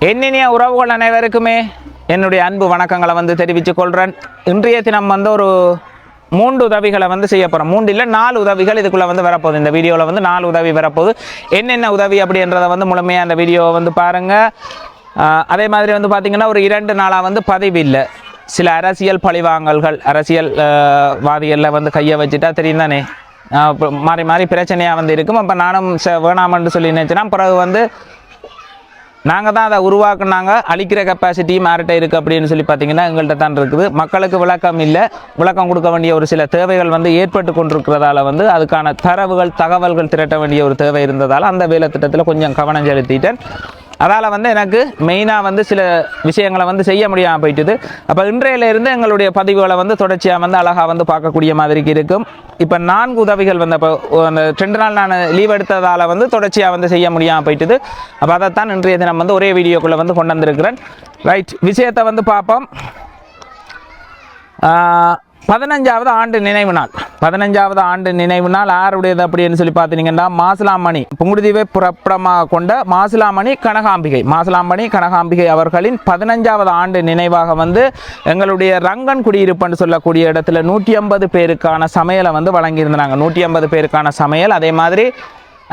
என்னினிய உறவுகள் அனைவருக்குமே என்னுடைய அன்பு வணக்கங்களை வந்து தெரிவித்துக் கொள்கிறேன் இன்றைய தினம் வந்து ஒரு மூன்று உதவிகளை வந்து செய்ய போகிறோம் மூன்று இல்லை நாலு உதவிகள் இதுக்குள்ளே வந்து வரப்போகுது. இந்த வீடியோவில் வந்து நாலு உதவி வரப்போகுது. என்னென்ன உதவி அப்படின்றத வந்து முழுமையாக அந்த வீடியோவை வந்து பாருங்கள் அதே மாதிரி வந்து பார்த்திங்கன்னா ஒரு இரண்டு நாளாக வந்து பதிவு இல்லை சில அரசியல் பழிவாங்கல்கள் அரசியல் வாதிகளில் வந்து கையை வச்சுட்டா தெரியும் தானே? மாறி மாறி பிரச்சனையாக வந்து இருக்கும். அப்போ நானும் ச- வேணாமன்னு சொல்லி நினச்சினா பிறகு வந்து நாங்கள் தான் அதை உருவாக்குனாங்க அழிக்கிற கெப்பாசிட்டி யார்கிட்ட இருக்குது அப்படின்னு சொல்லி பார்த்தீங்கன்னா எங்கள்கிட்ட தான் இருக்குது. மக்களுக்கு விளக்கம் இல்லை. விளக்கம் கொடுக்க வேண்டிய ஒரு சில தேவைகள் வந்து ஏற்பட்டு கொண்டிருக்கிறதால வந்து அதுக்கான தரவுகள் தகவல்கள் திரட்ட வேண்டிய ஒரு தேவை இருந்ததால் அந்த வேலை திட்டத்தில் கொஞ்சம் கவனம் செலுத்திட்டேன். அதால் வந்து எனக்கு மெயினாக வந்து சில விஷயங்களை வந்து செய்ய முடியாமல் போயிட்டுது. அப்போ இன்றையில இருந்து எங்களுடைய பதிவுகளை வந்து தொடர்ச்சியாக வந்து அழகாக வந்து பார்க்கக்கூடிய மாதிரிக்கு இருக்கும். இப்போ நான்கு உதவிகள் வந்து அப்போ அந்த ரெண்டு நாள் நான் லீவ் எடுத்ததால் வந்து தொடர்ச்சியாக வந்து செய்ய முடியாமல் போயிட்டுது. அப்போ அதைத்தான் இன்றைய தினம் வந்து ஒரே வீடியோக்குள்ளே வந்து கொண்டு வந்திருக்கிறேன். ரைட் விஷயத்தை வந்து பார்ப்போம். பதினஞ்சாவது ஆண்டு நினைவு நாள். பதினஞ்சாவது ஆண்டு நினைவு நாள் யாருடையது அப்படின்னு சொல்லி பார்த்தீங்கன்னா மாசிலாமணி. புங்குடுதீவை புறப்படமாக கொண்ட மாசிலாமணி கனகாம்பிகை. மாசிலாமணி கனகாம்பிகை அவர்களின் பதினஞ்சாவது ஆண்டு நினைவாக வந்து எங்களுடைய ரங்கன் குடியிருப்புன்னு சொல்லக்கூடிய இடத்துல நூற்றி ஐம்பது பேருக்கான சமையலை வந்து வழங்கியிருந்தாங்க. நூற்றி ஐம்பது பேருக்கான சமையல் அதே மாதிரி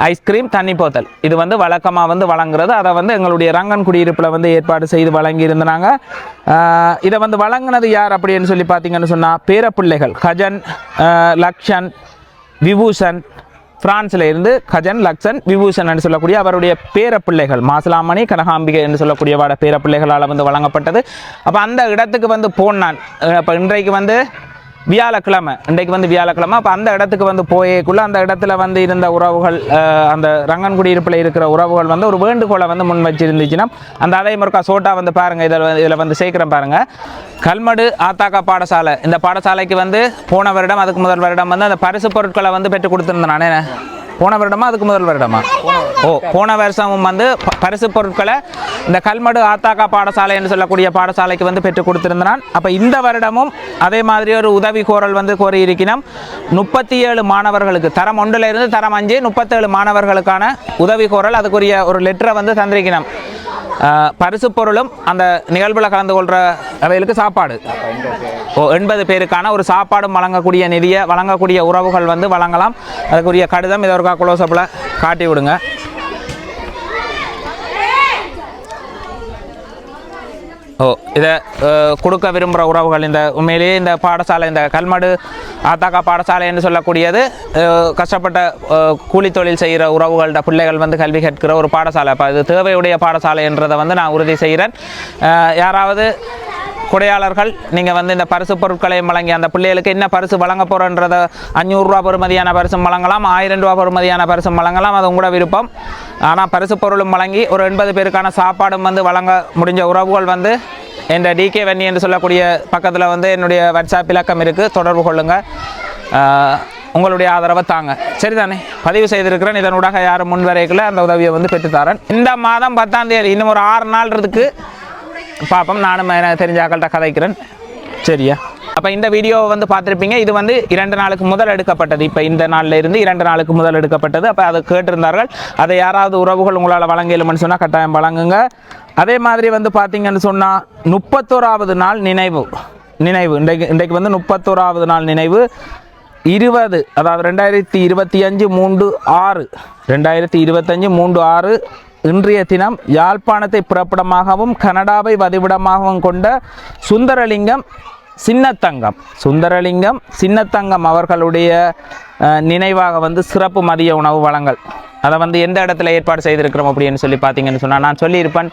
ஐஸ்கிரீம் தண்ணி போத்தல். இது வந்து வழக்கமாக வந்து வழங்குறது. அதை வந்து எங்களுடைய ரங்கன் குடியிருப்பில் வந்து ஏற்பாடு செய்து வழங்கியிருந்தாங்க. இதை வந்து வழங்கினது யார் அப்படின்னு சொல்லி பார்த்தீங்கன்னு சொன்னால் பேரப்பிள்ளைகள். கஜன் லக்ஷன் விபூஷன் பிரான்ஸில் இருந்து கஜன் லக்ஷன் விபூஷன் என்று சொல்லக்கூடிய அவருடைய பேரப்பிள்ளைகள். மாசலாமணி கனகாம்பிகை என்று சொல்லக்கூடிய வாட பேரப்பிள்ளைகளால் வந்து வழங்கப்பட்டது. அப்போ அந்த இடத்துக்கு வந்து போனான். அப்போ இன்றைக்கு வந்து வியாழக்கிழமை. இன்றைக்கு வந்து வியாழக்கிழமை. அப்போ அந்த இடத்துக்கு வந்து போயக்குள்ள அந்த இடத்துல வந்து இருந்த உறவுகள் அந்த ரங்கன் குடியிருப்பில் இருக்கிற உறவுகள் வந்து ஒரு வேண்டுகோளை வந்து முன் வச்சிருந்துச்சுன்னா அந்த அதே முருக்கா சோட்டா வந்து பாருங்கள் இதில் இதில் வந்து சேர்க்குறேன் பாருங்கள் கல்மடு ஆத்தாக்கா பாடசாலை. இந்த பாடசாலைக்கு வந்து போன வருடம் அதுக்கு முதல் வருடம் வந்து அந்த பரிசு பொருட்களை வந்து பெற்று கொடுத்துருந்தேன் நானே. போன வருடமா அதுக்கு முதல் வருடமா? ஓ போன வருஷமும் வந்து பரிசு பொருட்களை இந்த கல்மடு ஆத்தாக்கா பாடசாலை என்று சொல்லக்கூடிய பாடசாலைக்கு வந்து பெற்று கொடுத்திருந்தான். அப்போ இந்த வருடமும் அதே மாதிரி ஒரு உதவி கோரல் வந்து கோரி முப்பத்தி ஏழு மாணவர்களுக்கு தரம் ஒன்றிலிருந்து தரம் அஞ்சு முப்பத்தேழு மாணவர்களுக்கான உதவி கோரல் அதுக்குரிய ஒரு லெட்டரை வந்து தந்திருக்கிறோம் பரிசு பொருளும் அந்த நிகழ்வில் கலந்து கொள்கிற அவைகளுக்கு சாப்பாடு. ஓ எண்பது பேருக்கான ஒரு சாப்பாடும் வழங்கக்கூடிய நிதியை வழங்கக்கூடிய உறவுகள் வந்து வழங்கலாம். அதுக்குரிய கடிதம் இதை ஒரு குளோசப்பில் காட்டி விடுங்க ஓ இதை கொடுக்க விரும்புகிற உறவுகள் இந்த உண்மையிலேயே இந்த பாடசாலை இந்த கல்மடு ஆத்தாக்கா பாடசாலை என்று சொல்லக்கூடியது கஷ்டப்பட்ட கூலி தொழில் செய்கிற உறவுகளோட பிள்ளைகள் வந்து கல்வி கற்கிற ஒரு பாடசாலை. அப்போ இது தேவையுடைய பாடசாலை என்றதை வந்து நான் உறுதி செய்கிறேன். யாராவது கொடையாளர்கள் நீங்கள் வந்து இந்த பரிசு பொருட்களையும் வழங்கி அந்த பிள்ளைகளுக்கு என்ன பரிசு வழங்க போகிறோன்றத அஞ்சூறுரூவா பெறுமதியான பரிசும் வழங்கலாம் ஆயிரம் ரூபா பெறுமதியான பரிசும் வழங்கலாம் அது உங்களோட விருப்பம். ஆனால் பரிசு பொருளும் வழங்கி ஒரு எண்பது பேருக்கான சாப்பாடும் வந்து வழங்க முடிஞ்ச உறவுகள் வந்து என்ற டிகே வன்னி என்று சொல்லக்கூடிய பக்கத்தில் வந்து என்னுடைய வாட்ஸ்அப் இலக்கம் இருக்குது தொடர்பு கொள்ளுங்கள் உங்களுடைய ஆதரவை தாங்க. சரிதானே? பதிவு செய்திருக்கிறேன் இதனூடாக யாரும் முன்வரைக்குள்ள அந்த உதவியை வந்து பெற்றுத்தாரன் இந்த மாதம் பத்தாம் தேதி இன்னும் ஒரு ஆறு நாள் இருக்குது பார்ப்போம் நானும் எனக்கு தெரிஞ்ச ஆக்கள்கிட்ட கதைக்கிறேன். சரியா? அப்போ இந்த வீடியோவை வந்து பார்த்துருப்பீங்க. இது வந்து இரண்டு நாளுக்கு முதல் எடுக்கப்பட்டது. இப்போ இந்த நாளில் இருந்து இரண்டு நாளுக்கு முதல் எடுக்கப்பட்டது. அப்போ அதை கேட்டிருந்தார்கள். அதை யாராவது உறவுகள் உங்களால் வழங்க இயலும்னு சொன்னால் கட்டாயம் வழங்குங்க. அதே மாதிரி வந்து பார்த்தீங்கன்னு சொன்னால் முப்பத்தோராவது நாள் நினைவு. நினைவு. இன்றைக்கு இன்றைக்கு வந்து முப்பத்தோராவது நாள் நினைவு. இருபது அதாவது ரெண்டாயிரத்தி இருபத்தி அஞ்சு மூன்று ஆறு. ரெண்டாயிரத்தி இருபத்தஞ்சு மூன்று ஆறு. இன்றைய தினம் யாழ்ப்பாணத்தை புறப்படமாகவும் கனடாவை வதிவிடமாகவும் கொண்ட சுந்தரலிங்கம் சின்னத்தங்கம். சுந்தரலிங்கம் சின்னத்தங்கம் அவர்களுடைய நினைவாக வந்து சிறப்பு மதிய உணவு வழங்கல். அதை வந்து எந்த இடத்துல ஏற்பாடு செய்திருக்கிறோம் அப்படின்னு சொல்லி பார்த்தீங்கன்னு சொன்னால் நான் சொல்லியிருப்பேன்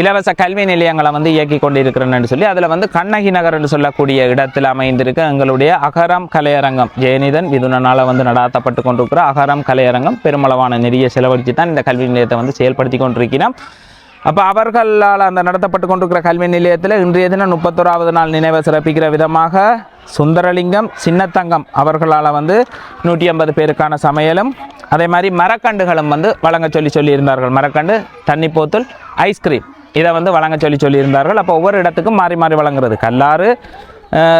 இலவச கல்வி நிலையங்களை வந்து இயக்கி கொண்டிருக்கிறேன்னு சொல்லி அதில் வந்து கண்ணகி நகர் என்று சொல்லக்கூடிய இடத்தில் அமைந்திருக்க எங்களுடைய அகரம் கலையரங்கம் ஜெயநிதன் மிதுனனால் வந்து நடாத்தப்பட்டு கொண்டிருக்கிற அகரம் கலையரங்கம் பெருமளவான நிதியை செலவழித்து தான் இந்த கல்வி நிலையத்தை வந்து செயல்படுத்தி கொண்டிருக்கிறோம். அப்போ அவர்களால் அந்த நடத்தப்பட்டு கொண்டிருக்கிற கல்வி நிலையத்தில் இன்றைய தினம் முப்பத்தோராவது நாள் நினைவை சிறப்பிக்கிற விதமாக சுந்தரலிங்கம் சின்னத்தங்கம் அவர்களால் வந்து நூற்றி ஐம்பது பேருக்கான சமையலும் அதே மாதிரி மரக்கண்டுகளும் வந்து வழங்க சொல்லி சொல்லியிருந்தார்கள். மரக்கண்டு தண்ணி போத்தல் ஐஸ்கிரீம். இதை வந்து வழங்க சொல்லி சொல்லியிருந்தார்கள். அப்போ ஒவ்வொரு இடத்துக்கும் மாறி மாறி வழங்குறது. கல்லாறு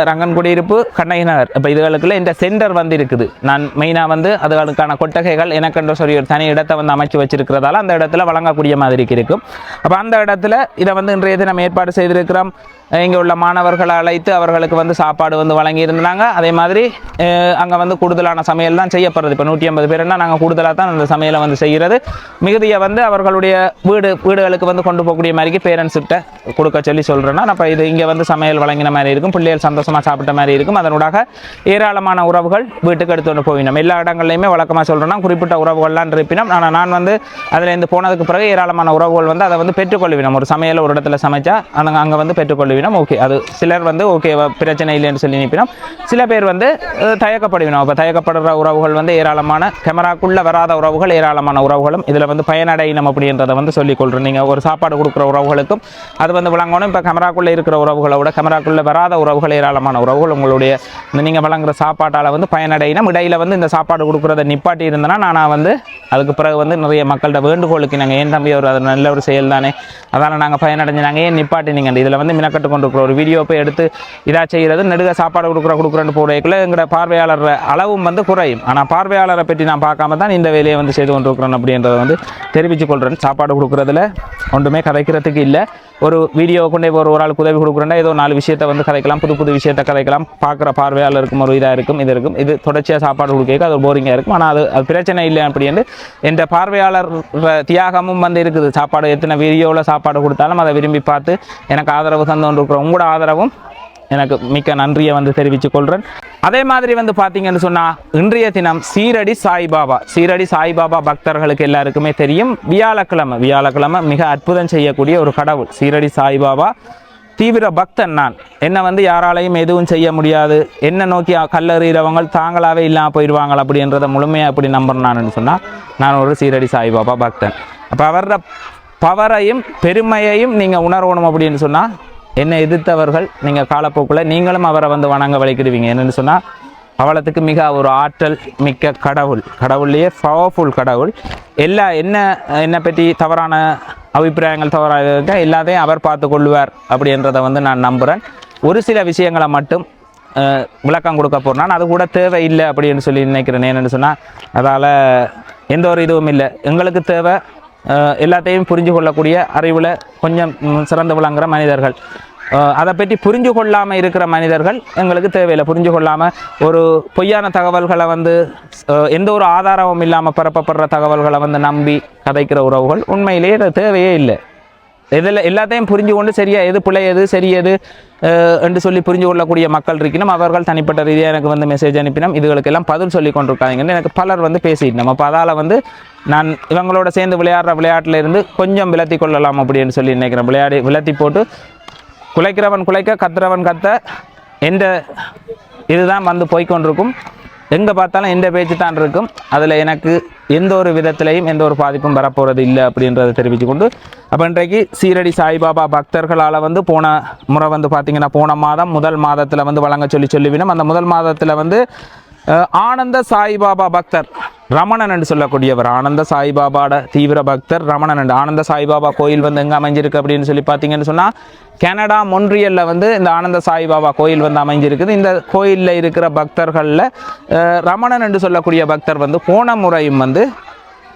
ரங்கன் குடியிருப்பு கண்ணகி நகர். இப்போ இதுகளுக்குள்ள இந்த சென்டர் வந்து இருக்குது நான் மெயினாக வந்து அதுகளுக்கான கொட்டகைகள் எனக்கென்று சொல்லி ஒரு தனி இடத்தை வந்து அமைச்சு வச்சிருக்கிறதால அந்த இடத்துல வழங்கக்கூடிய மாதிரி இருக்கும். அப்போ அந்த இடத்துல இதை வந்து இன்றைய தினம் ஏற்பாடு செய்திருக்கிறோம். இங்கே உள்ள மாணவர்களை அழைத்து அவர்களுக்கு வந்து சாப்பாடு வந்து வழங்கியிருந்தாங்க. அதே மாதிரி அங்கே வந்து கூடுதலான சமையல் தான் செய்யப்படுறது இப்போ நூற்றி ஐம்பது பேர்னா நாங்கள் கூடுதலாக தான் அந்த சமையலை வந்து செய்கிறது மிகுதியை வந்து அவர்களுடைய வீடு வீடுகளுக்கு வந்து கொண்டு போகக்கூடிய மாதிரிக்கு பேரண்ட்ஸ்கிட்ட கொடுக்க சொல்லி சொல்கிறேன்னா அப்போ இது இங்கே வந்து சமையல் வழங்கின மாதிரி இருக்கும். பிள்ளைகள் சந்தோஷமாக சாப்பிட்ட மாதிரி இருக்கும். அதனூடாக ஏராளமான உறவுகள் வீட்டுக்கு எடுத்து கொண்டு போவினோம். எல்லா இடங்கள்லையுமே வழக்கமாக சொல்கிறேன்னா குறிப்பிட்ட உறவுகள்லாம் இருப்பினோம். ஆனால் நான் வந்து அதில் இருந்து போனதுக்கு பிறகு ஏராளமான உறவுகள் வந்து அதை வந்து பெற்றுக்கொள்வினோம். ஒரு சமையல் ஒரு இடத்துல சமைச்சா அந்த அங்கே வந்து பெற்றுக்கொள்வினோம். ஓகே. அது சிலர் வந்து ஓகே பிரச்சனை இல்லைன்னு சொல்லி நினைப்பினோம். சில பேர் வந்து தயக்கப்படுவினோம். அப்போ தயக்கப்படுற உறவுகள் வந்து ஏராளமான கேமராக்குள்ளே வராத உறவுகள் ஏராளமான உறவுகளும் இதில் வந்து பயனடையினம் அப்படின்றத வந்து சொல்லிக் கொள்கிறேன் நீங்கள் ஒரு சாப்பாடு கொடுக்குற உறவுகளுக்கும் அது வந்து விளங்கணும். இப்போ கேமராக்குள்ளே இருக்கிற உறவுகளை விட கேமராக்குள்ளே வராத உறவுகள் ஏராளமான உறவுகள் உங்களுடைய இந்த நீங்கள் வழங்குற சாப்பாட்டால் வந்து பயனடையணும். இடையில் வந்து இந்த சாப்பாடு கொடுக்குறத நிப்பாட்டி இருந்தேன்னா நான் வந்து அதுக்கு பிறகு வந்து நிறைய மக்கள்கிட்ட வேண்டுகோளுக்கு நாங்கள் ஏன் தம்பி ஒரு அது நல்ல ஒரு செயல் தானே? அதால் நாங்கள் பயனடைஞ்சு நாங்கள் ஏன் நிப்பாட்டினீங்க இதில் வந்து மினக்கட்டு கொண்டு இருக்கிற ஒரு வீடியோ போய் எடுத்து இதாக செய்கிறது நெடுக சாப்பாடு கொடுக்குற கொடுக்குறேன்னு போகிறதுக்குள்ள எங்களோட பார்வையாளர் அளவும் வந்து குறையும். ஆனால் பார்வையாளரை பற்றி நான் பார்க்காம தான் இந்த வேலையை வந்து செய்து கொண்டிருக்கிறேன் அப்படின்றத வந்து தெரிவித்துக் கொள்கிறேன் சாப்பாடு கொடுக்குறதுல ஒன்றுமே கதைக்கிறதுக்கு இல்லை. ஒரு வீடியோ கொண்டே ஒரு ஒரு ஆளுக்கு உதவி கொடுக்குறேன்னா ஏதோ நாலு விஷயத்தை வந்து கதைக்கலாம். புது புது விஷயத்தை கலைக்கலாம். பார்க்குற பார்வையாளருக்கும் ஒரு இதாக இருக்கும் இது இருக்கும். இது தொடர்ச்சியாக சாப்பாடு கொடுக்க அது போரிங்காக இருக்கும். ஆனால் அது அது பிரச்சனை இல்லை அப்படின்னு என்ற பார்வையாளர் தியாகமும் வந்து இருக்குது. சாப்பாடு எத்தனை வீடியோவில் சாப்பாடு கொடுத்தாலும் அதை விரும்பி பார்த்து எனக்கு ஆதரவு தந்து கொண்டிருக்கிற உங்களோட ஆதரவும் எனக்கு மிக்க நன்றியை வந்து தெரிவித்துக் கொள்கிறேன் அதே மாதிரி வந்து பார்த்தீங்கன்னு சொன்னால் இன்றைய தினம் சீரடி சாய்பாபா சீரடி சாய்பாபா பக்தர்களுக்கு எல்லாருக்குமே தெரியும். வியாழக்கிழமை வியாழக்கிழமை மிக அற்புதம் செய்யக்கூடிய ஒரு கடவுள் சீரடி சாய்பாபா. தீவிர பக்தன் நான். என்னை வந்து யாராலையும் எதுவும் செய்ய முடியாது. என்ன நோக்கி கல்லறிகிறவங்க தாங்களாகவே இல்லாமல் போயிடுவாங்க அப்படின்றத முழுமையாக எப்படி நம்புறேன் நான் சொன்னால் நான் ஒரு சீரடி சாய்பாபா பக்தன். அப்போ அவரோட பவரையும் பெருமையையும் நீங்கள் உணரணும் அப்படின்னு சொன்னால் என்னை எதிர்த்தவர்கள் நீங்கள் காலப்போக்கில் நீங்களும் அவரை வந்து வணங்க வலிக்கிடுவீங்க என்னென்னு சொன்னால் அவளத்துக்கு மிக ஒரு ஆற்றல் மிக்க கடவுள். கடவுள்லேயே பவர்ஃபுல் கடவுள். எல்லா என்ன என்னை பற்றி தவறான அபிப்பிராயங்கள் தவறாக இருக்க எல்லாத்தையும் அவர் பார்த்து கொள்வார் அப்படின்றத வந்து நான் நம்புகிறேன் ஒரு சில விஷயங்களை மட்டும் விளக்கம் கொடுக்க போகிறேன் அது கூட தேவையில்லை அப்படின்னு சொல்லி நினைக்கிறேன். என்னென்னு சொன்னால் அதால் எந்த ஒரு இதுவும் இல்லை. எங்களுக்கு தேவை எல்லாத்தையும் புரிஞ்சு கொள்ளக்கூடிய அறிவில் கொஞ்சம் சிறந்து விளங்குகிற மனிதர்கள். அதை பற்றி புரிஞ்சு கொள்ளாமல் இருக்கிற மனிதர்கள் எங்களுக்கு தேவையில்லை. புரிஞ்சு கொள்ளாமல் ஒரு பொய்யான தகவல்களை வந்து எந்த ஒரு ஆதாரமும் இல்லாமல் பரப்பப்படுற தகவல்களை வந்து நம்பி கதைக்கிற உறவுகள் உண்மையிலேயே அது தேவையே இல்லை. இதில் எல்லாத்தையும் புரிஞ்சு கொண்டு சரியா எது பிழை எது என்று சொல்லி புரிஞ்சு கொள்ளக்கூடிய மக்கள் இருக்கணும் அவர்கள் தனிப்பட்ட ரீதியாக எனக்கு வந்து மெசேஜ் அனுப்பினோம். இதுகளுக்கெல்லாம் பதில் சொல்லி கொண்டிருக்காங்கன்னு எனக்கு பலர் வந்து பேசிட்டோம் அப்போ அதால் வந்து நான் இவங்களோட சேர்ந்து விளையாடுற விளையாட்டில் இருந்து கொஞ்சம் விலத்தி கொள்ளலாம் அப்படின்னு சொல்லி நினைக்கிறேன். விளையாடி விலத்தி போட்டு குலைக்கிறவன் குலைக்க கத்துறவன் கத்த. எந்த இதுதான் வந்து போய்க்கொண்டிருக்கும். எங்கே பார்த்தாலும் எந்த பேச்சு தான் இருக்கும். அதில் எனக்கு எந்த ஒரு விதத்திலையும் எந்த ஒரு பாதிப்பும் வரப்போகிறது இல்லை அப்படின்றத தெரிவித்து கொண்டு அப்போ இன்றைக்கு சீரடி சாய்பாபா பக்தர்களால் வந்து போன முறை வந்து பார்த்திங்கன்னா போன மாதம் முதல் மாதத்தில் வந்து வழங்க சொல்லி சொல்லிவினோம் அந்த முதல் மாதத்தில் வந்து ஆனந்த சாய்பாபா பக்தர் ரமணன் என்று சொல்லக்கூடியவர். ஆனந்த சாய்பாபாட தீவிர பக்தர் ரமணன் என்று. ஆனந்த சாய்பாபா கோயில் வந்து எங்கே அமைஞ்சிருக்கு அப்படின்னு சொல்லி பார்த்தீங்கன்னு சொன்னால் கனடா மொன்றியலில் வந்து இந்த ஆனந்த சாய்பாபா கோயில் வந்து அமைஞ்சிருக்குது. இந்த கோயிலில் இருக்கிற பக்தர்களில் ரமணன் என்று சொல்லக்கூடிய பக்தர் வந்து போன முறையும் வந்து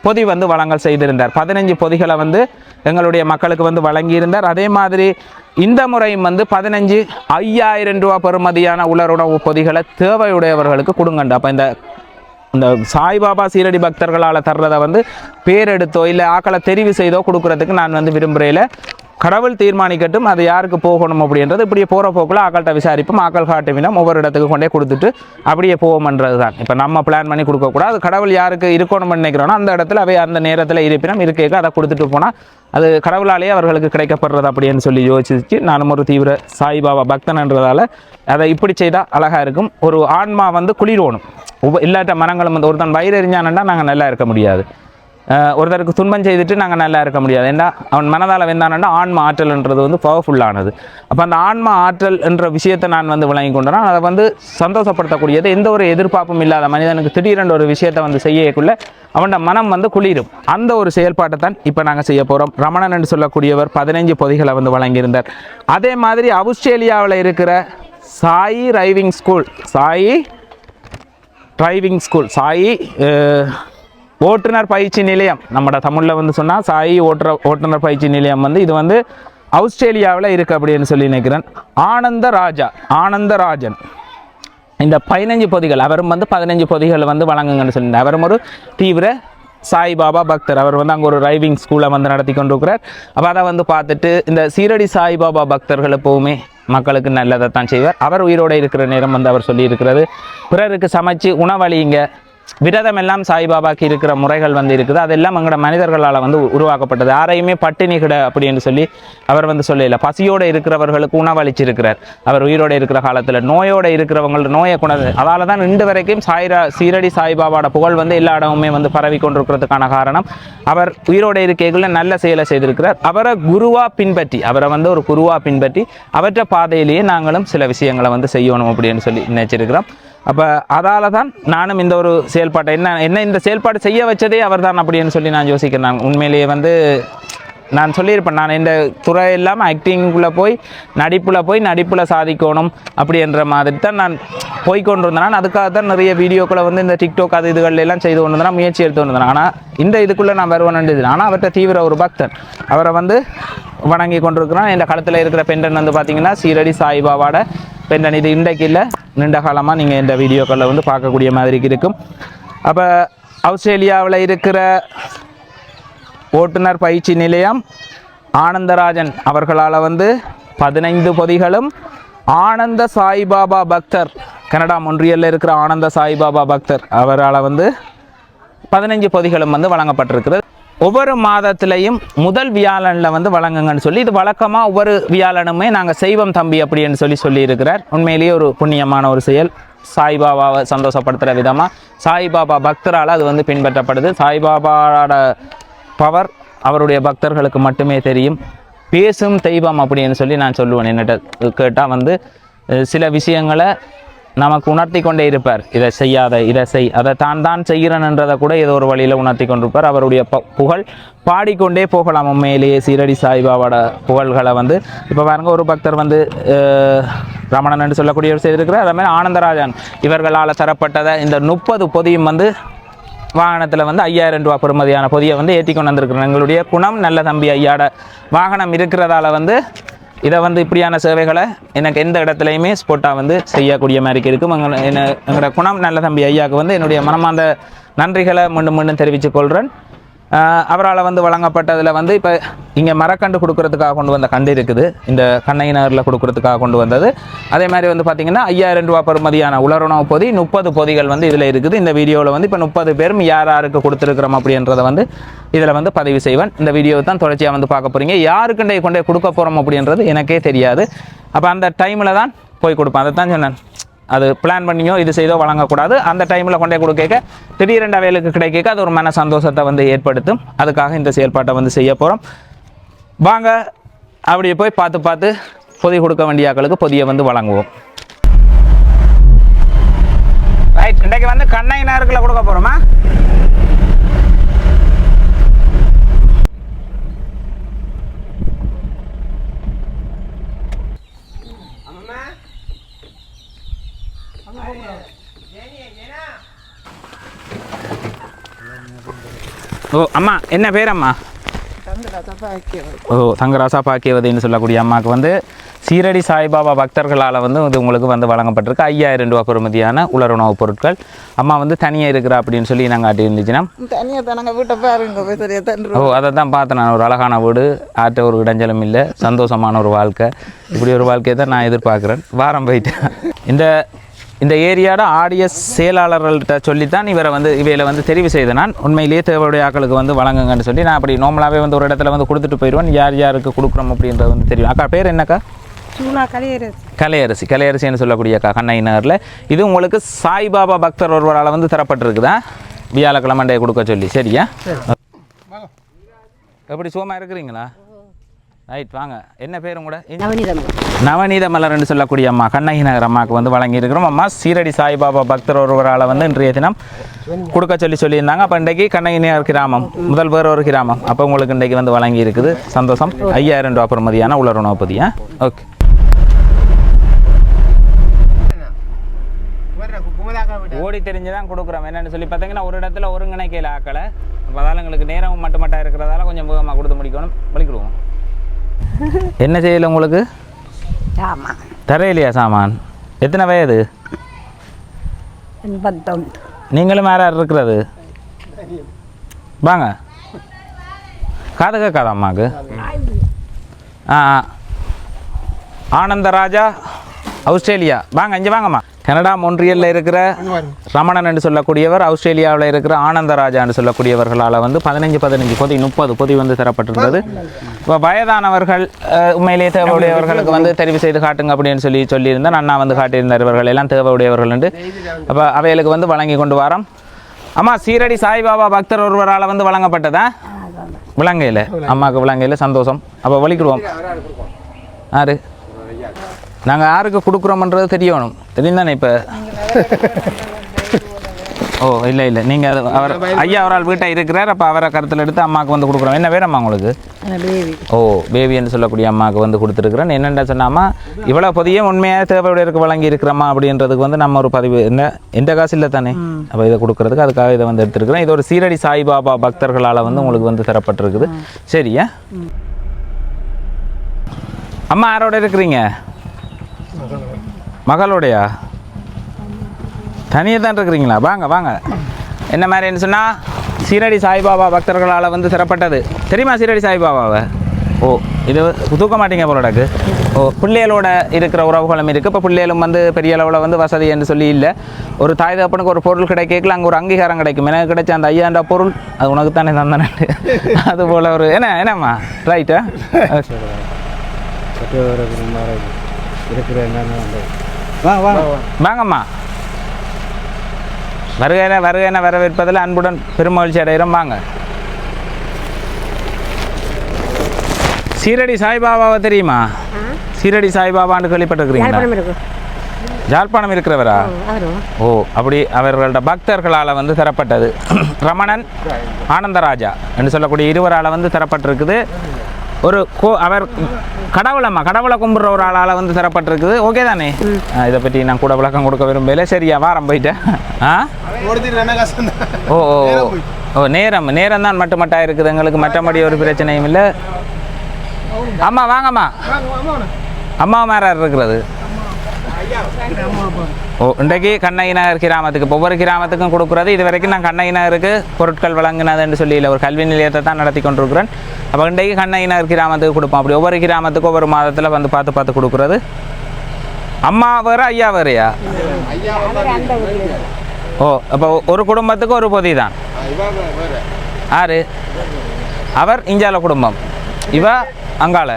பொதி வந்து வழங்கல் செய்திருந்தார். பதினஞ்சு பொதிகளை வந்து எங்களுடைய மக்களுக்கு வந்து வழங்கியிருந்தார். அதே மாதிரி இந்த முறையும் வந்து பதினஞ்சு ஐயாயிரம் ரூபா பெறுமதியான உலருணவு பொதிகளை தேவையுடையவர்களுக்கு கொடுங்கண்டு. அப்போ இந்த இந்த சாய்பாபா சீரடி பக்தர்களால் தர்றதை வந்து பேரெடுத்தோ இல்லை ஆக்களை தெரிவு செய்தோ கொடுக்கறதுக்கு நான் வந்து விரும்புகிறேன் கடவுள் தீர்மானிக்கட்டும் அது யாருக்கு போகணும் அப்படின்றது இப்படியே போகிற போக்கில் ஆக்கள்கிட்ட விசாரிப்போம். ஆக்கள் காட்டுவினம் ஒவ்வொரு இடத்துக்கு கொண்டே கொடுத்துட்டு அப்படியே போவோம்ன்றது தான் இப்போ நம்ம பிளான் பண்ணி கொடுக்கக்கூடாது கடவுள் யாருக்கு இருக்கணும்னு நினைக்கிறோன்னா அந்த இடத்துல அவை அந்த நேரத்தில் இருப்பினும் இருக்க அதை கொடுத்துட்டு போனால் அது கடவுளாலேயே அவர்களுக்கு கிடைக்கப்படுறது அப்படின்னு சொல்லி யோசிச்சு நானும் ஒரு தீவிர சாய்பாபா பக்தன்ன்றதால அதை இப்படி செய்தால் அழகாக இருக்கும். ஒரு ஆன்மா வந்து குளிரோணும் ஒவ்வொரு இல்லாட்ட மரங்களும் வந்து ஒருத்தன் வயிறு எரிஞ்சானண்டா நாங்கள் நல்லா இருக்க முடியாது. ஒருத்தருக்கு துன்பம் செய்துட்டு நாங்கள் நல்லா இருக்க முடியாது. ஏன்னா அவன் மனதால் வெந்தானண்டா ஆன்மா ஆற்றல்ன்றது வந்து பவர்ஃபுல்லானது அப்போ அந்த ஆன்ம ஆற்றல் என்ற விஷயத்தை நான் வந்து விளங்கி கொண்டேன்னா அதை வந்து சந்தோஷப்படுத்தக்கூடியது எந்த ஒரு எதிர்பார்ப்பும் இல்லாத மனிதனுக்கு திடீரென்று ஒரு விஷயத்தை வந்து செய்யக்குள்ள அவனோட மனம் வந்து குளிரும். அந்த ஒரு செயல்பாட்டை தான் இப்போ நாங்கள் செய்ய போகிறோம் ரமணன் என்று சொல்லக்கூடியவர் பதினைஞ்சு பொதிகளை வந்து வழங்கியிருந்தார். அதே மாதிரி ஆஸ்திரேலியாவில் இருக்கிற Sai driving school Sai driving school Sai ஓட்டுநர் பயிற்சி நிலையம். நம்ம தமிழில் வந்து சொன்னால் சாயி ஓட்டுற ஓட்டுநர் பயிற்சி நிலையம் வந்து இது வந்து ஆஸ்திரேலியாவில் இருக்குது அப்படின்னு சொல்லி நினைக்கிறேன். ஆனந்த ராஜா ஆனந்தராஜன் இந்த பதினஞ்சு பொதிகள் அவரும் வந்து பதினஞ்சு பொதிகள் வந்து வழங்குங்கன்னு சொல்லியிருந்தார். அவரும் ஒரு தீவிர சாய்பாபா பக்தர். அவர் வந்து அங்கே ஒரு டிரைவிங் ஸ்கூலை வந்து நடத்தி கொண்டிருக்கிறார். அப்போ அதை வந்து பார்த்துட்டு இந்த சீரடி சாய்பாபா பக்தர்கள் எப்போவுமே மக்களுக்கு நல்லதை தான் செய்வார். அவர் உயிரோடு இருக்கிற நேரம் வந்து அவர் சொல்லியிருக்கிறது. பிறருக்கு சமைச்சு உணவழியுங்க விரதம் எல்லாம் சாய்பாபாக்கு இருக்கிற முறைகள் வந்து இருக்குது. அதெல்லாம் அங்கட மனிதர்களால் வந்து உருவாக்கப்பட்டது. யாரையுமே பட்டினி கிட அப்படின்னு சொல்லி அவர் வந்து சொல்லல. பசியோடு இருக்கிறவர்களுக்கு உணவளிச்சிருக்கிறார். அவர் உயிரோடு இருக்கிற காலத்தில் நோயோடு இருக்கிறவங்களோட நோயை குணது அதால் தான் இன்று வரைக்கும் சாய்ரா சீரடி சாய்பாபாவோட புகழ் வந்து எல்லா இடமுமே வந்து பரவி கொண்டிருக்கிறதுக்கான காரணம். அவர் உயிரோடு இருக்கைகளில் நல்ல செயலை செய்திருக்கிறார். அவரை குருவா பின்பற்றி அவரை வந்து ஒரு குருவா பின்பற்றி அவற்ற பாதையிலேயே நாங்களும் சில விஷயங்களை வந்து செய்யணும் அப்படின்னு சொல்லி நினைச்சிருக்கிறோம். அப்போ அதால் தான் நானும் இந்த ஒரு செயல்பாட்டை என்ன என்ன இந்த செயல்பாடு செய்ய வச்சதே அவர் தான் அப்படின்னு சொல்லி நான் யோசிக்கிறேன். நான் உண்மையிலேயே வந்து நான் சொல்லியிருப்பேன் நான் இந்த துறை இல்லாமல் ஆக்டிங்குள்ளே போய் நடிப்பில் போய் நடிப்பில் சாதிக்கணும் அப்படின்ற மாதிரி தான் நான் போய் கொண்டு அதுக்காக தான் நிறைய வீடியோக்களை வந்து இந்த டிக்டாக் அது இதுகள் எல்லாம் செய்து கொண்டு வந்தேன். முயற்சி எடுத்து கொண்டு ஆனால் இந்த இதுக்குள்ளே நான் வருவேன் ஆனால் அவர்கிட்ட தீவிர ஒரு பக்தன். அவரை வந்து வணங்கி கொண்டிருக்கிறான். இந்த களத்தில் இருக்கிற பெண்டன் வந்து பார்த்தீங்கன்னா சீரடி சாய்பாபாவோட பெண்டன். இது இன்றைக்கு இல்லை. நீண்ட காலமாக நீங்கள் இந்த வீடியோக்களில் வந்து பார்க்கக்கூடிய மாதிரி இருக்கும். அப்போ ஆஸ்திரேலியாவில் இருக்கிற ஓட்டுநர் பயிற்சி நிலையம் ஆனந்தராஜன் அவர்களால் வந்து பதினைந்து பொதிகளும் ஆனந்த சாய்பாபா பக்தர் கனடா மொன்றியலில் இருக்கிற ஆனந்த சாய்பாபா பக்தர் அவரால் வந்து பதினஞ்சு பொதிகளும் வந்து வழங்கப்பட்டிருக்கிறது. ஒவ்வொரு மாதத்திலையும் முதல் வியாழனில் வந்து வழங்குங்கன்னு சொல்லி இது வழக்கமாக ஒவ்வொரு வியாழனுமே நாங்கள் செய்வோம் தம்பி அப்படின்னு சொல்லி சொல்லியிருக்கிறார். உண்மையிலேயே ஒரு புண்ணியமான ஒரு செயல். சாய்பாபாவை சந்தோஷப்படுத்துகிற விதமாக சாய்பாபா பக்தரால் அது வந்து பின்பற்றப்படுது. சாய்பாபாவோட பவர் அவருடைய பக்தர்களுக்கு மட்டுமே தெரியும். பேசும் தெய்வம் அப்படின்னு சொல்லி நான் சொல்லுவேன். என்னட்ட கேட்டால் வந்து சில விஷயங்களை நமக்கு உணர்த்தி கொண்டே இருப்பார். இதை செய்யாத இதை செய் அதை தான் தான் செய்கிறேன்ன்றதை கூட ஏதோ ஒரு வழியில் உணர்த்தி கொண்டிருப்பார். அவருடைய ப புகழ் பாடிக்கொண்டே போகலாம். உண்மையிலேயே சீரடி சாய்பாபாவோட புகழ்களை வந்து இப்போ பாருங்கள் ஒரு பக்தர் வந்து ரமணன் என்று சொல்லக்கூடியவர் செய்திருக்கிறார். அதே மாதிரி ஆனந்தராஜன் இவர்களால் தரப்பட்டதை இந்த முப்பது பொதியும் வந்து வாகனத்தில் வந்து ஐயாயிரம் ரூபா பெறுமதியான பொதியை வந்து ஏற்றி கொண்டு வந்திருக்கிறோம். எங்களுடைய குணம் நல்ல தம்பி ஐயாட வாகனம் இருக்கிறதால வந்து இதை வந்து இப்படியான சேவைகளை எனக்கு எந்த இடத்துலையுமே ஸ்போட்டாக வந்து செய்யக்கூடிய மாதிரி இருக்கும். எங்களை என்ன எங்களோட குணம் நல்ல தம்பி ஐயாவுக்கு வந்து என்னுடைய மனமார்ந்த நன்றிகளை மீண்டும் மீண்டும் தெரிவித்துக் கொள்கிறேன் அவரால் வந்து வழங்கப்பட்டதில் வந்து இப்போ இங்கே மரக்கண்டு கொடுக்கறதுக்காக கொண்டு வந்த கண்டு இருக்குது. இந்த கண்ணை நகரில் கொடுக்கறதுக்காக கொண்டு வந்தது. அதே மாதிரி வந்து பார்த்திங்கன்னா ஐயாயிரம் ரூபா பெறுமதியான உலருணவு பொதி முப்பது பொதிகள் வந்து இதில் இருக்குது. இந்த வீடியோவில் வந்து இப்போ முப்பது பேரும் யார் யாருக்கு கொடுத்துருக்குறோம் அப்படின்றத வந்து இதில் வந்து பதிவு செய்வேன். இந்த வீடியோவை தான் தொடர்ச்சியாக வந்து பார்க்க போகிறீங்க யாருக்குண்டே கொண்டே கொடுக்க போகிறோம் அப்படின்றது எனக்கே தெரியாது. அப்போ அந்த டைமில் தான் போய் கொடுப்பேன். அதை தான் சொன்னேன். அது பிளான் பண்ணியோ இது செய்தோ வழங்கக்கூடாது. அந்த டைமில் கொண்டே கொடுக்க திடீரெண்ட வேலுக்கு கிடைக்க அது ஒரு மன சந்தோஷத்தை வந்து ஏற்படுத்தும். அதுக்காக இந்த செயல்பாட்டை வந்து செய்ய போகிறோம் வாங்க அப்படியே போய் பார்த்து பார்த்து பொதி கொடுக்க வேண்டிய ஆக்களுக்கு பொதியை வந்து வழங்குவோம். ரைட் இன்றைக்கு வந்து கண்ணை நேரத்தில் கொடுக்க போகிறோமா ஓ அம்மா என்ன பேர் அம்மா? ஓ தங்கராசா பாக்கியவதின்னு சொல்லக்கூடிய அம்மாவுக்கு வந்து சீரடி சாய்பாபா பக்தர்களால் வந்து இது உங்களுக்கு வந்து வழங்கப்பட்டிருக்கு. ஐயாயிரம் ரூபா பெறுமதியான உலர் உணவுப் பொருட்கள். அம்மா வந்து தனியாக இருக்கிறா அப்படின்னு சொல்லி நாங்கள் காட்டி இருந்துச்சுன்னா தனியாக தான் நாங்கள் வீட்டை பாருங்க போய் சரியா தண்டு ஓ அதை தான் பார்த்தேன் நான். ஒரு அழகான வீடு ஆட்ட ஒரு இடைஞ்சலும் இல்லை சந்தோஷமான ஒரு வாழ்க்கை. இப்படி ஒரு வாழ்க்கையை தான் நான் எதிர்பார்க்குறேன். வாரம் போயிட்டேன் இந்த இந்த ஏரியாவோட ஆடியஸ் செயலாளர்கள்ட்ட சொல்லித்தான் இவரை வந்து இவையில் வந்து தெரிவு செய்த நான். உண்மையிலேயே தேவையுடைய ஆட்களுக்கு வந்து வழங்குங்கன்னு சொல்லி நான் அப்படி நார்மலாகவே வந்து ஒரு இடத்துல வந்து கொடுத்துட்டு போயிடுவேன். யார் யாருக்கு கொடுக்குறோம் அப்படின்றது வந்து தெரியும். அக்கா பேர் என்னக்கா? கலையரசு. கலையரசி. கலையரசின்னு சொல்லக்கூடிய அக்கா? கண்ணை நகரில் இது உங்களுக்கு சாய்பாபா பக்தர் ஒருவரால் வந்து தரப்பட்டிருக்குதா? வியாழக்கிழமண்டே கொடுக்க சொல்லி. சரியா? எப்படி சுகமாக இருக்கிறீங்களா? ரைட் வாங்க. என்ன பேரும் கூட நவநீதம் நவநீத மலர்னு சொல்லக்கூடிய அம்மா கண்ணகி நகர் அம்மாவுக்கு வந்து வழங்கியிருக்கிறோம். அம்மா சீரடி சாய்பாபா பக்தர் ஒருவரால் வந்து இன்றைய தினம் கொடுக்க சொல்லி சொல்லியிருந்தாங்க. அப்போ இன்றைக்கு கண்ணகி நகர் கிராமம் முதல் வேறு ஒரு கிராமம். அப்போ உங்களுக்கு இன்றைக்கு வந்து வழங்கி இருக்குது சந்தோஷம். ஐயாயிரம் ரூபா பெறுமதியான உலர் உணவு பதியா ஓகே ஓடி தெரிஞ்சு தான் கொடுக்குறோம். என்னன்னு சொல்லி பார்த்தீங்கன்னா ஒரு இடத்துல ஒருங்கிணைக்கையில் ஆக்கலை. அப்போ அதால் எங்களுக்கு நேரம் மட்டும் மட்டும் இருக்கிறதால கொஞ்சம் வேகமாக கொடுத்து முடிக்கணும். வலிக்கிடுவோம். என்ன செய்யல உங்களுக்கு? தரையிலையா சாமான்? எத்தனை வயது? எண்பத்தொன்று. நீங்களும் வேற யார் இருக்கிறது? வாங்க. காது கேட்காத அம்மாவுக்கு? ஆ ஆ. ஆனந்தராஜா ஆஸ்திரேலியா வாங்க இங்கே வாங்கம்மா. கனடா மொன்றியலில் இருக்கிற ரமணன் என்று சொல்லக்கூடியவர் ஆஸ்திரேலியாவில் இருக்கிற ஆனந்தராஜா என்று சொல்லக்கூடியவர்களால் வந்து பதினஞ்சு பதினஞ்சு பொதி முப்பது பொதி வந்து தரப்பட்டிருந்தது. இப்போ வயதானவர்கள் உண்மையிலேயே தேவையுடையவர்களுக்கு வந்து தெரிவு செய்து காட்டுங்க அப்படின்னு சொல்லி சொல்லியிருந்தேன். அண்ணா வந்து காட்டியிருந்தார் இவர்கள் எல்லாம் தேவையுடையவர்கள் என்று. அப்போ அவைகளுக்கு வந்து வழங்கி கொண்டு வரோம். அம்மா சீரடி சாய்பாபா பக்தர் ஒருவரால் வந்து வழங்கப்பட்டதா? விளங்கையில் அம்மாவுக்கு விளங்கையில் சந்தோஷம். அப்போ வலிக்கிடுவோம் யாரு நாங்கள் யாருக்கு கொடுக்குறோம்ன்றது தெரியணும். தெரியும் தானே இப்போ? ஓ இல்லை இல்லை. நீங்கள் அது அவர் ஐயா அவரால் வீட்டை இருக்கிறார் அப்போ அவரை கருத்தில் எடுத்து அம்மாவுக்கு வந்து கொடுக்குறோம். என்ன அம்மா உங்களுக்கு? பேபி. ஓ பேபின்னு சொல்லக்கூடிய அம்மாவுக்கு வந்து கொடுத்துருக்குறேன். என்னென்ன சொன்னாமா இவ்வளோ புதிய உண்மையாக தேவையுடையருக்கு வழங்கி இருக்கிறோமா அப்படின்றதுக்கு வந்து நம்ம ஒரு பதிவு. என்ன எந்த காசு இல்லை தானே? அப்போ இதை கொடுக்கறதுக்கு அதுக்காக இதை வந்து எடுத்துருக்கிறேன். இது ஒரு சீரடி சாய்பாபா பக்தர்களால் வந்து உங்களுக்கு வந்து தரப்பட்டிருக்குது. சரியா அம்மா யாரோட இருக்கிறீங்க? மகளோடையா? தனியாக தான் இருக்கிறீங்களா? வாங்க வாங்க. என்ன மாதிரின்னு சொன்னால் சீரடி சாய்பாபா பக்தர்களால் வந்து தரப்பட்டது தெரியுமா சீரடி சாய்பாபாவை? ஓ இது தூக்க மாட்டீங்க போலடாக்கு ஓ பிள்ளைகளோட இருக்கிற உறவுகளும் இருக்குது இப்போ பிள்ளைகளும் வந்து பெரிய அளவில் வந்து வசதி என்று சொல்லி இல்லை. ஒரு தாய் தகப்பனுக்கு ஒரு பொருள் கிடைக்கல அங்கே ஒரு அங்கீகாரம் கிடைக்கும். எனக்கு கிடைச்ச அந்த ஐயாண்டா பொருள் அது உனக்கு தானே தந்தனே. அது போல் ஒரு என்ன என்னம்மா? ரைட்டா இருக்கிற வாங்கம்மா. வருகையின வருகையின வரவேற்பதில் அன்புடன் பெருமகிழ்ச்சி அடைகிறோம். வாங்க. சீரடி சாய்பாபாவை தெரியுமா? சீரடி சாய்பாபான்னு கேள்விப்பட்டிருக்கிறீங்களா? ஜாழ்ப்பாணம் இருக்கிறவரா? ஓ அப்படி அவர்களோட பக்தர்களால் வந்து தரப்பட்டது. ரமணன் ஆனந்தராஜா என்று சொல்லக்கூடிய இருவரால் வந்து தரப்பட்டிருக்குது. ஒரு கோ அவர் கடவுளம்மா கடவுளை கும்பிட்ற ஒரு ஆளால் வந்து தரப்பட்டிருக்குது. ஓகே தானே? இதை பற்றி நான் கூட விளக்கம் கொடுக்க விரும்பல சரியா வாரம் போயிட்டேன் ஆ? ஓ ஓ ஓ. ஓ நேரம். நேரம் தான் மட்டும் மட்டா இருக்குது. எங்களுக்கு மற்றபடி ஒரு பிரச்சனையும் இல்லை. அம்மா வாங்கம்மா. அம்மா. மேரா இருக்கிறது. ஓ இன்றைக்கு கண்ணகி நகர் கிராமத்துக்கு. ஒவ்வொரு கிராமத்துக்கும் கொடுக்குறது. இது வரைக்கும் நான் கண்ணகி நகருக்கு பொருட்கள் வழங்கினதுன்னு சொல்லி இல்லை ஒரு கல்வி நிலையத்தை தான் நடத்தி கொண்டிருக்கிறேன். அப்போ இன்றைக்கு கண்ணகி நகர் கிராமத்துக்கு கொடுப்போம். அப்படி ஒவ்வொரு கிராமத்துக்கும் ஒவ்வொரு மாதத்தில் வந்து பார்த்து பார்த்து கொடுக்குறது. அம்மா வேற ஐயா வேறையா? ஓ அப்போ ஒரு குடும்பத்துக்கு ஒரு பொதி தான். ஆறு. அவர் இஞ்சால குடும்பம். இவ அங்கால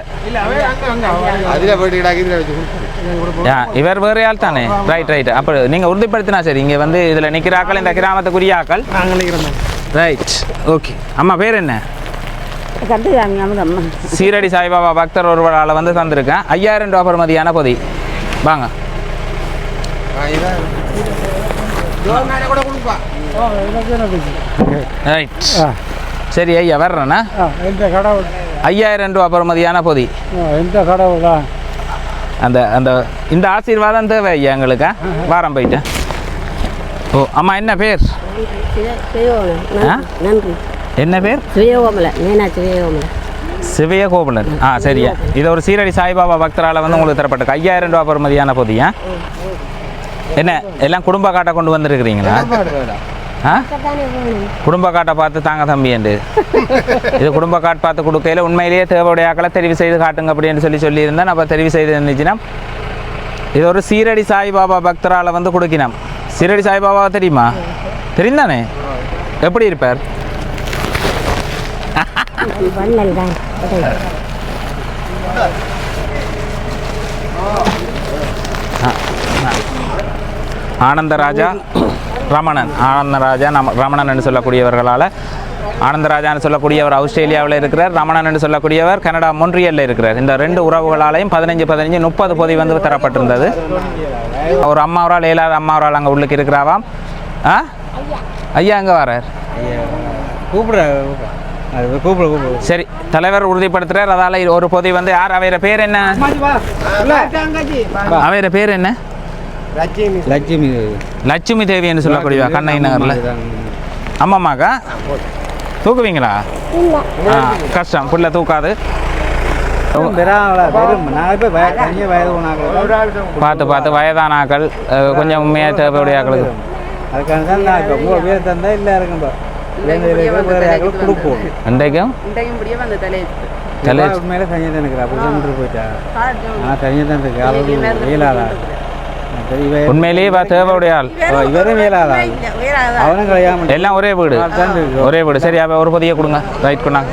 இவர் வேறு ஆள் தானே ரைட் ரைட் அப்போ நீங்கள் உறுதிப்படுத்தினா சரி. இங்கே வந்து இதில் நிற்கிற ஆக்கள் இந்த கிராமத்துக்குரிய ஆக்கள். ரைட் ஓகே அம்மா பேர் என்ன? சீரடி சாய்பாபா பக்தர் ஒருவரால் வந்து தந்திருக்கேன் ஐயாயிரம் ரூபா பெறுமதியான பொதி வாங்க. ரைட் சரி ஐயா வர்றேண்ணா ஐயாயிரம் ரூபா பெறுமதியான பொதி. எந்த கடவுளா? அந்த அந்த இந்த ஆசீர்வாதம் தேவை ஐயா எங்களுக்கு? வாரம் போயிட்டேன் ஓ அம்மா என்ன பேர்? என்ன பேர்? சிவய கோபுலன் ஆ சரியா இது ஒரு சீரடி சாய்பாபா பக்தரால் வந்து உங்களுக்கு தரப்பட்டிருக்கு ஐயாயிரம் ரூபா பெறுமதியான பொதியா என்ன எல்லாம் குடும்ப காட்டை கொண்டு வந்திருக்கிறீங்களா? குடும்ப காட்டை பார்த்து தாங்க தம்பி என்று. இது குடும்ப காட் பார்த்து கொடுக்கையில உண்மையிலேயே தேவையுடைய ஆக்களை தெரிவு செய்து காட்டுங்க அப்படின்னு சொல்லி சொல்லியிருந்தேன். அப்போ தெரிவு செய்து இருந்துச்சுன்னா இது ஒரு சீரடி சாய்பாபா பக்தரால் வந்து கொடுக்கினோம் சீரடி சாய்பாபாவை தெரியுமா? தெரியும் தானே. எப்படி இருப்பார் ஆனந்தராஜா ரமணன் ஆனந்தராஜா நம்ம ரமணன் என்று சொல்லக்கூடியவர்களால் ஆனந்தராஜான்னு சொல்லக்கூடியவர் ஆஸ்திரேலியாவில் இருக்கிறார் ரமணன் என்று சொல்லக்கூடியவர் கனடா மொன்றியலில் இருக்கிறார். இந்த ரெண்டு உறவுகளாலையும் பதினஞ்சு பதினஞ்சு முப்பது பொதி வந்து தரப்பட்டிருந்தது. ஒரு அம்மாவரால் ஏழாவது அம்மாவரால் அங்கே உள்ளுக்கு இருக்கிறாவாம் ஆ? ஐயா அங்கே வரார்? கூப்பிட அது கூப்பிட கூப்பிட. சரி தலைவர் உறுதிப்படுத்துகிறார் அதால் ஒரு பொதி வந்து யார்? அவைய பேர் என்ன? அவைய பேர் என்ன? லட்சுமி. லட்சுமி தேவி. என்று சொல்லக்கூடிய கண்ணகி நகரில். அம்மாமாக்கா தூக்குவீங்களா? ஆ கஷ்டம். புள்ள தூக்காது. பார்த்து பார்த்து வயதான ஆக்கள் கொஞ்சம் உண்மையாக தேவையுடைய ஆக்களுக்கு அதுக்காக தான் நான் இப்போ மூணு பேர் தந்தா இல்லை இருக்கும்பா கொடுப்போம். இன்றைக்கும்? தலை உண்மையில தனியாக தான் இருக்கிறா. அப்படி தான் போயிட்டா. ஆ தனியாக தான் இருக்கு. இவ உண்மையிலேயே தேவையுடைய ஆள். இவரும் வேலாளா அவனும் எல்லாம் ஒரே வீடு. ஒரே வீடு. சரி அப்போ ஒரு பதியை கொடுங்க. ரைட் கொண்டாங்க.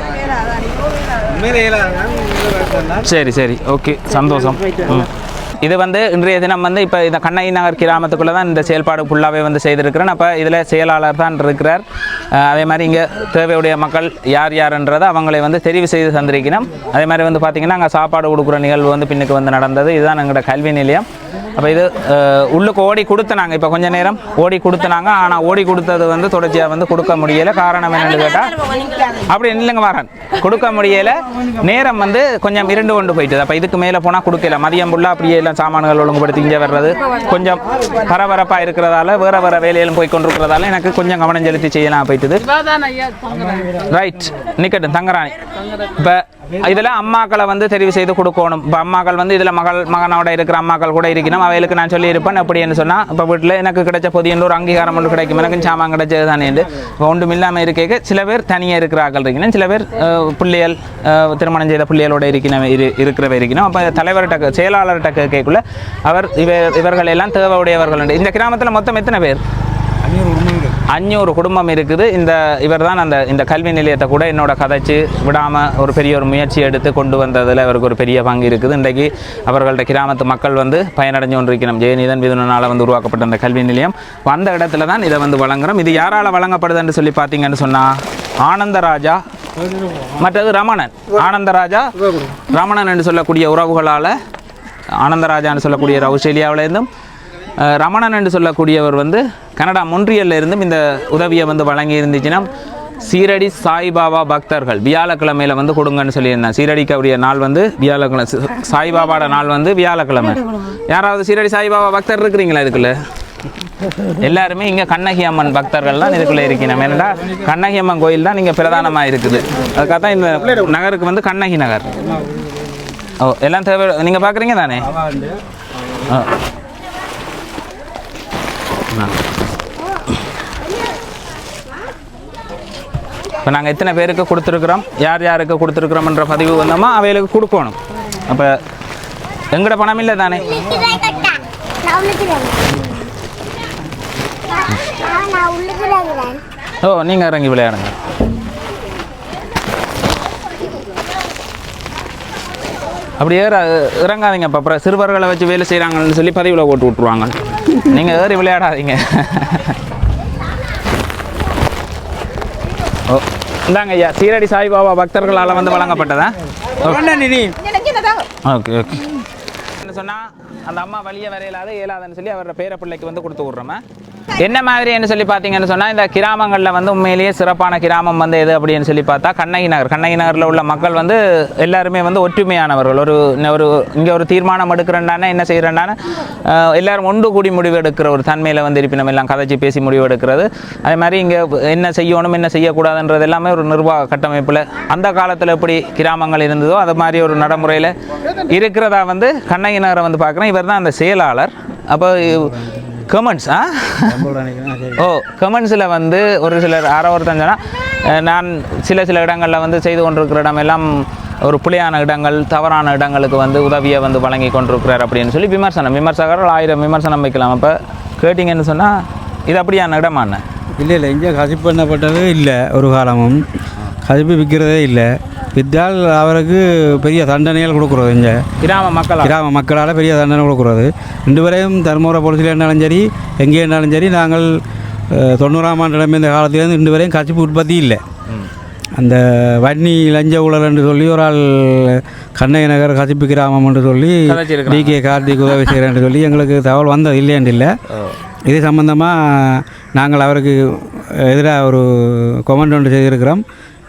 சரி சரி. ஓகே சந்தோஷம். ம். இது வந்து இன்றைய தினம் வந்து இப்போ இந்த கண்ணகி நகர் கிராமத்துக்குள்ளே தான் இந்த செயல்பாடு ஃபுல்லாகவே வந்து செய்திருக்கிறேன். அப்போ இதில் செயலாளர் தான் இருக்கிறார். அதே மாதிரி இங்கே தேவையுடைய மக்கள் யார் யாருன்றதை அவங்களை வந்து தெரிவு செய்து தந்திருக்கணும் அதே மாதிரி வந்து பார்த்திங்கன்னா அங்கே சாப்பாடு கொடுக்குற நிகழ்வு வந்து பின்னுக்கு வந்து நடந்தது. இதுதான் எங்களோட கல்வி நிலையம். அப்போ இது உள்ளுக்கு ஓடி கொடுத்தனாங்க. இப்போ கொஞ்ச நேரம் ஓடி கொடுத்தனாங்க. ஆனால் ஓடி கொடுத்தது வந்து தொடர்ச்சியாக வந்து கொடுக்க முடியலை. காரணம் என்னன்னு கேட்டால் அப்படி இல்லைங்க வரேன். கொடுக்க முடியல. நேரம் வந்து கொஞ்சம் இருண்டு கொண்டு போயிட்டுது. அப்போ இதுக்கு மேலே போனால் கொடுக்கல. மதியம் ஃபுல்லாக அப்படியே எல்லாம் சாமான்கள் ஒழுங்குபடுத்தி இங்கே வர்றது. கொஞ்சம் பரபரப்பாக இருக்கிறதால வேற வேற வேலையிலும் போய் கொண்டிருக்கிறதால எனக்கு கொஞ்சம் கவனம் செலுத்தி செய்யலாம் போயிட்டுது. ரைட் நிக்கட்டும். தங்கராணி. இப்போ இதில் அம்மாக்களை வந்து தெரிவு செய்து கொடுக்கணும். இப்போ அம்மாக்கள் வந்து இதில் மகள் மகனோட இருக்கிற அம்மாக்கள் கூட இருக்கணும். அவைகளுக்கு நான் சொல்லியிருப்பேன். அப்படின்னு சொன்னால் இப்போ வீட்டில் எனக்கு கிடைச்ச புதிய ஒரு அங்கீகாரம் ஒன்று கிடைக்கும். எனக்கு சாமான் கிடைச்சது தானே இப்போ ஒன்றும் இல்லாமல் இருக்க சில பேர் தனியாக இருக்கிறார்கள் இருக்கணும். சில பேர் பிள்ளைகள் திருமணம் செய்த பிள்ளைகளோட இருக்கணும் இரு இருக்கிறவ இருக்கணும். அப்போ தலைவர்கிட்ட செயலாளர்கிட்ட கேட்கக்குள்ள அவர் இவ இவர்கள் எல்லாம் தேவையுடையவர்கள் உண்டு. இந்த கிராமத்தில் மொத்தம் எத்தனை பேர்? அஞ்சூறு குடும்பம் இருக்குது. இந்த இவர் தான் அந்த இந்த கல்வி நிலையத்தை கூட என்னோட கதைச்சு விடாமல் ஒரு பெரிய ஒரு முயற்சி எடுத்து கொண்டு வந்ததில் அவருக்கு ஒரு பெரிய பங்கு இருக்குது. இன்றைக்கு அவர்களோட கிராமத்து மக்கள் வந்து பயனடைஞ்சு கொண்டிருக்கிறோம் ஜெயநிதன் விதுனால வந்து உருவாக்கப்பட்ட அந்த கல்வி நிலையம். வந்த இடத்துல தான் இதை வந்து வழங்குறோம். இது யாரால் வழங்கப்படுதுன்னு சொல்லி பார்த்தீங்கன்னு சொன்னால் ஆனந்தராஜா மற்றது ரமணன். ஆனந்தராஜா ரமணன் என்று சொல்லக்கூடிய உறவுகளால் ஆனந்தராஜான்னு சொல்லக்கூடிய ஆஸ்திரேலியாவிலேருந்தும் ரமணன் என்று சொல்லக்கூடியவர் வந்து கனடா மொன்றியல்ல இருந்தும் இந்த உதவியை வந்து வழங்கி இருந்துச்சுன்னா சீரடி சாய்பாபா பக்தர்கள் வியாழக்கிழமையில வந்து கொடுங்கன்னு சொல்லியிருந்தேன் சீரடிக்கவுடைய நாள் வந்து வியாழக்கிழமை சாய்பாபாவோட நாள் வந்து வியாழக்கிழமை. யாராவது சீரடி சாய்பாபா பக்தர் இருக்கிறீங்களா இதுக்குள்ள? எல்லாருமே இங்கே கண்ணகி அம்மன் பக்தர்கள் தான் இதுக்குள்ளே இருக்கணும் ஏன்னா கண்ணகி அம்மன் கோயில் தான் இங்கே பிரதானமாக இருக்குது. அதுக்காக தான் இந்த நகருக்கு வந்து கண்ணகி நகர். ஓ எல்லாம் தேவை நீங்கள் பார்க்குறீங்க தானே? இப்போ நாங்கள் எத்தனை பேருக்கு கொடுத்துருக்குறோம்? யார் யாருக்கு கொடுத்துருக்குறோம்ன்ற பதிவு வந்தோமோ அவைகளுக்கு கொடுக்கணும். அப்போ எங்கட பணம் இல்லை தானே? ஓ நீங்கள் இறங்கி விளையாடுங்க. அப்படியே இறங்காதீங்க அப்புறம் சிறுவர்களை வச்சு வேலை செய்கிறாங்கன்னு சொல்லி பதிவில் போட்டு விட்ருவாங்க நீங்கள் ஏறி விளையாடாதீங்க. ஓ இந்தாங்க ஐயா சீரடி சாய்பாபா பக்தர்களால் வந்து வழங்கப்பட்டதா? Okay okay. என்ன சொன்னா அந்த அம்மா வழிய வரையிலாத இயலாதுன்னு சொல்லி அவரோட பேர பிள்ளைக்கு வந்து கொடுத்து விட்றோமே என்ன மாதிரின்னு சொல்லி பார்த்தீங்கன்னு சொன்னால் இந்த கிராமங்களில் வந்து உண்மையிலேயே சிறப்பான கிராமம் வந்து எது அப்படின்னு சொல்லி பார்த்தா கண்ணகி நகர். கண்ணகி நகரில் உள்ள மக்கள் வந்து எல்லாருமே வந்து ஒற்றுமையானவர்கள். ஒரு ஒரு இங்கே ஒரு தீர்மானம் எடுக்கிறேன்டானே என்ன செய்கிறேன்டானே எல்லாரும் ஒன்று கூடி முடிவு எடுக்கிற ஒரு தன்மையில் வந்து இருப்பினம் எல்லாம் கதைச்சி பேசி முடிவு எடுக்கிறது அதே மாதிரி இங்கே என்ன செய்யணும் என்ன செய்யக்கூடாதுன்றது எல்லாமே ஒரு நிர்வாக கட்டமைப்பில். அந்த காலத்தில் எப்படி கிராமங்கள் இருந்ததோ அது மாதிரி ஒரு நடைமுறையில் இருக்கிறதா வந்து கண்ணகி நகரை வந்து பார்க்குறேன். இவர் தான் அந்த செயலாளர். அப்போ கமெண்ட்ஸ் ஆ ஓ கமெண்ட்ஸில் வந்து ஒரு சிலர் யாரோ ஒருத்தன் நான் சில சில இடங்களில் வந்து செய்து கொண்டிருக்கிற இடமெல்லாம் ஒரு புலியான இடங்கள் தவறான இடங்களுக்கு வந்து உதவியை வந்து வழங்கி கொண்டிருக்கிறார் அப்படின்னு சொல்லி விமர்சனம். விமர்சகர்கள் ஆயிரம் விமர்சனம் வைக்கலாம். அப்போ கேட்டிங்கன்னு சொன்னால் இது அப்படியான இடமான இல்லை இல்லை இங்கே கசிப்பு பண்ணப்பட்டது இல்லை ஒரு காலமும். கசிப்பு விற்கிறதே இல்லை. வித்தால் அவருக்கு பெரிய தண்டனைகள் கொடுக்குறது இங்கே. கிராம மக்கள் கிராம மக்களால் பெரிய தண்டனை கொடுக்குறது. இன்று வரையும் தருமபுரம் போலீஸில் இருந்தாலும் சரி எங்கே இருந்தாலும் சரி நாங்கள் தொண்ணூறாம் ஆண்டு இந்த காலத்திலேருந்து இன்று வரையும் கசிப்பு உற்பத்தி இல்லை. அந்த வன்னி லஞ்ச ஊழல் என்று சொல்லி ஒரு ஆள் கண்ணகி நகர் கசிப்பு கிராமம் என்று சொல்லி. டி கே கார்த்திக் உதவி செய்கிறேன்னு சொல்லி எங்களுக்கு தகவல் வந்தது இல்லைன்னு இல்லை. இது சம்பந்தமாக நாங்கள் அவருக்கு எதிராக ஒரு கொமெண்ட் ஒன்று செய்திருக்கிறோம்.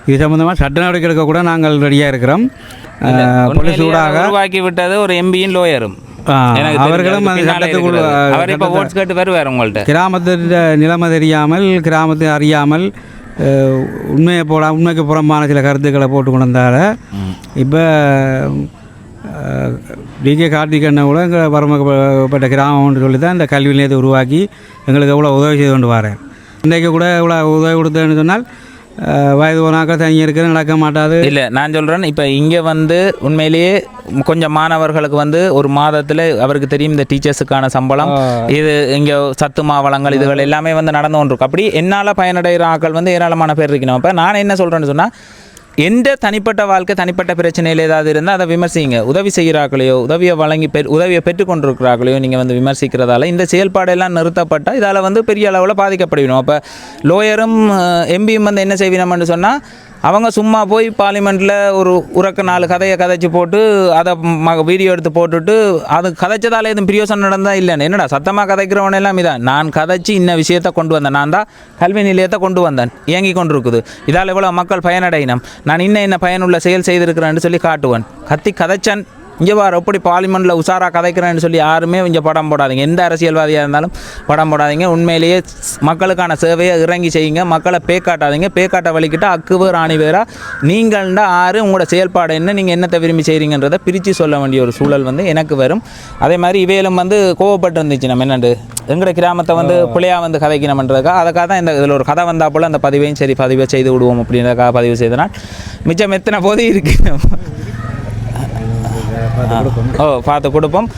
இது சம்பந்தமாக சட்ட நடவடிக்கை எடுக்க கூட நாங்கள் ரெடியாக இருக்கிறோம். போலீஸ் ஊடாக உருவாக்கி விட்டது ஒரு எம்பியும் லோயரும் அவர்களும் அந்த பின்னாலே சட்டத்துக்குள், இருக்கிறது. அவர் இப்போ சட்டத்தை- ஓட்ஸ் கேட்டு வருவார் உங்கள்கிட்ட கிராமத்தின் நிலைமை தெரியாமல் கிராமத்தை அறியாமல் உண்மையை போட உண்மைக்கு புறம்பான சில கருத்துக்களை போட்டு கொண்டு வந்தால இப்போ டிகே கார்த்திகண்ண கூட எங்கள் பரமப்பட்ட கிராமம்னு சொல்லி தான் இந்த கல்வி நிலையத்தை உருவாக்கி எங்களுக்கு எவ்வளோ உதவி செய்து கொண்டு வரேன். இன்றைக்கு கூட இவ்வளோ உதவி கொடுத்தேன்னு சொன்னால் வயது போனாக்கா தனியாக இருக்கிற நடக்க மாட்டாது. இல்லை நான் சொல்கிறேன் இப்போ இங்கே வந்து உண்மையிலேயே கொஞ்சம் மாணவர்களுக்கு வந்து ஒரு மாதத்தில் அவருக்கு தெரியும் இந்த டீச்சர்ஸுக்கான சம்பளம். இது இங்கே சத்து மாவளங்கள் இதுகள் எல்லாமே வந்து நடந்து கொண்டிருக்கும் அப்படி என்னால் பயனடைகிற ஆட்கள் வந்து ஏராளமான பேர் இருக்கணும். அப்போ நான் என்ன சொல்கிறேன்னு சொன்னால் எந்த தனிப்பட்ட வாழ்க்கை தனிப்பட்ட பிரச்சனையில் ஏதாவது இருந்தால் அதை விமர்சிங்க. உதவி செய்கிறார்களையோ உதவியை வழங்கி பெ உதவியை பெற்றுக்கொண்டிருக்கிறார்களையோ நீங்கள் வந்து விமர்சிக்கிறதால இந்த செயல்பாடெல்லாம் நிறுத்தப்பட்டால் இதால் வந்து பெரிய அளவில் பாதிக்கப்படுவிடும் அப்போ லோயரும் எம்பியும் வந்து என்ன செய்வினோம்னு சொன்னால் அவங்க சும்மா போய் பார்லிமெண்ட்டில் ஒரு உறக்க நாலு கதையை கதைச்சி போட்டு அதை ம வீடியோ எடுத்து போட்டுட்டு அது கதைச்சதால எதுவும் பிரியோசனம் நடந்தால் இல்லைன்னு. என்னடா சத்தமாக கதைக்கிறவன் எல்லாம் இதான். நான் கதைச்சி இன்ன விஷயத்தை கொண்டு வந்தேன். நான் தான் கல்வி நிலையத்தை கொண்டு வந்தேன். இயங்கி கொண்டிருக்குது. இதால் எவ்வளோ மக்கள் பயனடையினம். நான் இன்ன என்ன பயனுள்ள செயல் செய்திருக்கிறேன்னு சொல்லி காட்டுவேன். கத்தி கதைச்சன் இங்கே பாரு எப்படி பார்லிமெண்ட்டில் உஷாராக கதைக்கிறேன்னு சொல்லி யாருமே இங்கே படம் போடாதீங்க. எந்த அரசியல்வாதியாக இருந்தாலும் படம் போடாதீங்க. உண்மையிலேயே மக்களுக்கான சேவையை இறங்கி செய்யுங்க. மக்களை பேக்காட்டாதீங்க பேக்காட்ட வலிக்கிட்டு அக்குவு ராணி வேறா. நீங்கள்டா ஆறு உங்களோட செயல்பாடு என்ன? நீங்கள் என்னத்தை விரும்பி செய்கிறீங்கன்றதை பிரித்து சொல்ல வேண்டிய ஒரு சூழல் வந்து எனக்கு வரும். அதே மாதிரி இவையிலும் வந்து கோவப்பட்டு இருந்துச்சு நம்ம என்னண்டு? எங்களோட கிராமத்தை வந்து பிள்ளையாக வந்து கதைக்கணுமன்றதுக்காக அதுக்காக தான் இந்த இதில் ஒரு கதை வந்தால் போல் அந்த பதிவையும் சரி பதிவை செய்து விடுவோம் அப்படின்றதுக்காக பதிவு செய்தனால் மிச்சம் எத்தனை போது இருக்கு? ஓ பார்த்து கொடுப்போம்.